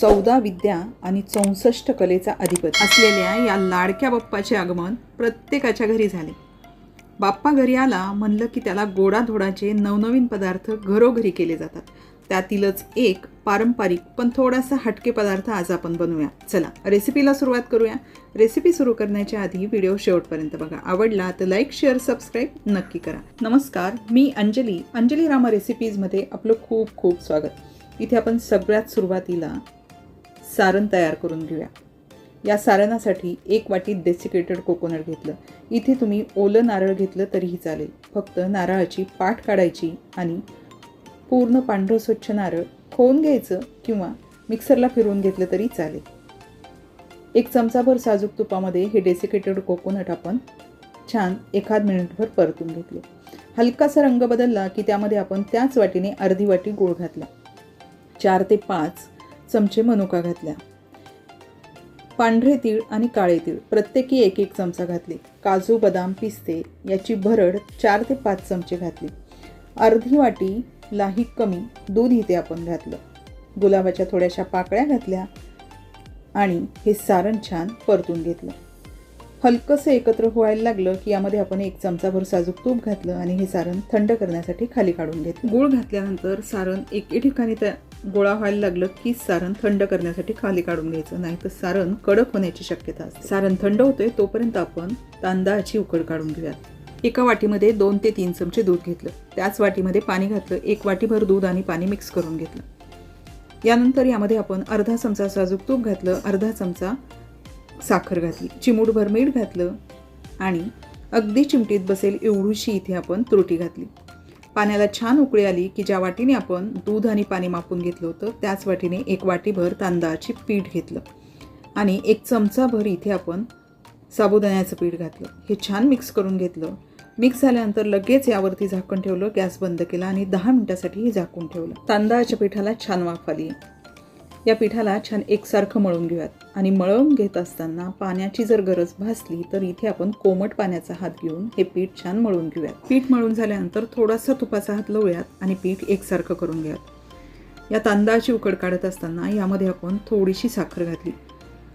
चौदा विद्या आणि चौसष्ट कलेचा अधिपती. असलेल्या या लाडक्या बाप्पाचे आगमन प्रत्येकाच्या घरी झाले. बाप्पा घरी आला म्हणलं की त्याला गोडाधोडाचे नवनवीन पदार्थ घरोघरी केले जातात. त्यातीलच एक पारंपरिक पण थोडासा हटके पदार्थ आज आपण बनवूया. चला रेसिपीला सुरुवात करूया. रेसिपी सुरू करण्याच्या आधी व्हिडिओ शेवटपर्यंत बघा. आवडला तर लाईक शेअर सबस्क्राईब नक्की करा. नमस्कार मी अंजली. अंजली रामा रेसिपीजमध्ये आपलं खूप खूप स्वागत. इथे आपण सगळ्यात सुरुवातीला सारण तयार करून घेऊया. या सारणासाठी एक वाटी डेसिकेटेड कोकोनट घेतलं. इथे तुम्ही ओलं नारळ घेतलं तरीही चालेल. फक्त नारळाची पाठ काढायची आणि पूर्ण पांढरं स्वच्छ नारळ खोवून घ्यायचं किंवा मिक्सरला फिरवून घेतलं तरी चालेल. एक चमचाभर साजूक तुपामध्ये हे डेसिकेटेड कोकोनट आपण छान एखाद मिनिटभर परतून घेतले. हलकासा रंग बदलला की त्यामध्ये आपण त्याच वाटीने अर्धी वाटी गूळ घातला. चार ते पाच चमचे मनुका घातल्या. पांढरे तीळ आणि काळे तीळ प्रत्येकी एक एक चमचा घातले. काजू बदाम पिस्ते याची भरड चार ते पाच चमचे घातली. अर्धी वाटी लाही कमी दूध इथे आपण घातलं. गुलाबाच्या थोड्याशा पाकळ्या घातल्या आणि हे सारण छान परतून घेतलं. हलकंसं एकत्र व्हायला लागलं की यामध्ये आपण एक चमचाभर साजूक तूप घातलं आणि हे सारण थंड करण्यासाठी खाली काढून घेतलं. गूळ घातल्यानंतर सारण एके ठिकाणी त्या गोळा व्हायला लागलं की सारण थंड करण्यासाठी खाली काढून घ्यायचं. नाही तर सारण कडक होण्याची शक्यता असते. सारण थंड होतोय तोपर्यंत आपण तांदळाची उकड काढून घेऊयात. एका वाटीमध्ये दोन ते तीन चमचे दूध घेतलं. त्याच वाटीमध्ये पाणी घातलं. एक वाटीभर दूध आणि पाणी मिक्स करून घेतलं. यानंतर यामध्ये आपण अर्धा चमचा साजूक तूप घातलं. अर्धा चमचा साखर घातली चिमूटभर मीठ घातलं आणि अगदी चिमटीत बसेल एवढीशी इथे आपण तुरटी घातली. पाण्याला छान उकळी आली की ज्या वाटीने आपण दूध आणि पाणी मापून घेतलं होतं त्याच वाटीने एक वाटीभर तांदळाची पीठ घेतलं आणि एक चमचाभर इथे आपण साबुदाण्याचं पीठ घातलं. हे छान मिक्स करून घेतलं. मिक्स झाल्यानंतर लगेच यावरती झाकण ठेवलं गॅस बंद केला आणि दहा मिनिटासाठी हे झाकून ठेवलं. तांदळाच्या पिठाला छान वाफ आली. या पिठाला छान एकसारखं मळून घेऊयात. आणि मळवून घेत असताना पाण्याची जर गरज भासली तर इथे आपण कोमट पाण्याचा हात घेऊन हे पीठ छान मळून घेऊयात. पीठ मळून झाल्यानंतर थोडासा तुपाचा हात लावूयात आणि पीठ एकसारखं करून घ्यात या तांदळाची उकड काढत असताना यामध्ये आपण थोडीशी साखर घातली.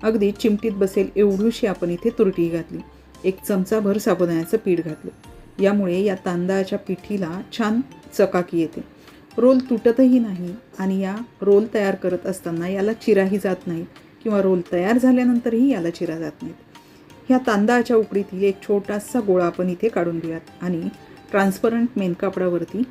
अगदी चिमटीत बसेल एवढीशी आपण इथे तुरटी घातली. एक चमचाभर साबुदाण्याचं पीठ घातलं. यामुळे या तांदळाच्या पिठीला छान चकाकी येते. रोल तुटतही नाही आणि या रोल तयार करत असताना याला चिराही जात नाही किंवा रोल तयार झाल्यानंतरही याला चिरा जात नाहीत. ह्या तांदळाच्या उकडीतील एक छोटासा गोळा आपण इथे काढून घेऊयात आणि ट्रान्सपरंट मेन कापडावरती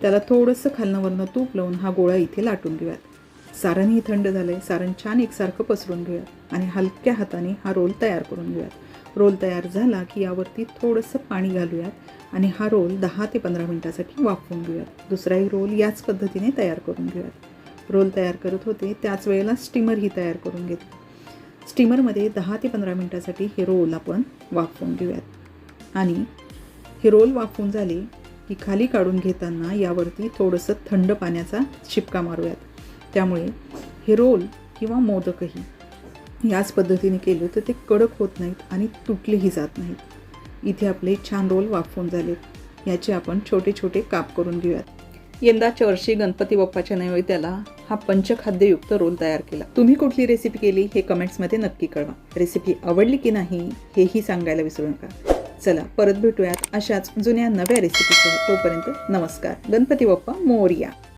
त्याला थोडंसं खालनावरनं तूप लावून हा गोळा इथे लाटून घेऊयात. सारणही थंड झालं आहे सारण छान एकसारखं पसरून घेऊयात आणि हलक्या हाताने हा रोल तयार करून घेऊयात. रोल तयार झाला की यावरती थोडंसं पाणी घालूयात आणि हा रोल दहा ते पंधरा मिनटासाठी वाफवून घेऊयात. दुसराही रोल याच पद्धतीने तयार करून घेऊयात. रोल तयार करत होते त्याच वेळेला स्टीमरही तयार करून घेतली स्टीमरमध्ये दहा ते पंधरा मिनटासाठी हे रोल आपण वाफवून घेऊयात. आणि हे रोल वाफवून झाले की खाली काढून घेताना यावरती थोडंसं थंड पाण्याचा शिपका मारूयात. त्यामुळे हे रोल किंवा मोदकही याच पद्धतीने केलं तर ते कडक होत नाहीत आणि तुटलेही जात नाहीत. इथे आपले छान रोल वाफवून झालेत. याचे आपण छोटे छोटे काप करून घेऊयात. यंदाच्या वर्षी गणपती बाप्पाच्या नैवेद्याला हा पंचखाद्ययुक्त रोल तयार केला. तुम्ही कुठली रेसिपी केली हे कमेंट्समध्ये नक्की कळवा. रेसिपी आवडली की नाही हेही सांगायला विसरू नका. चला परत भेटूयात अशाच जुन्या नव्या रेसिपीसह तोपर्यंत नमस्कार. गणपती बाप्पा मोरया.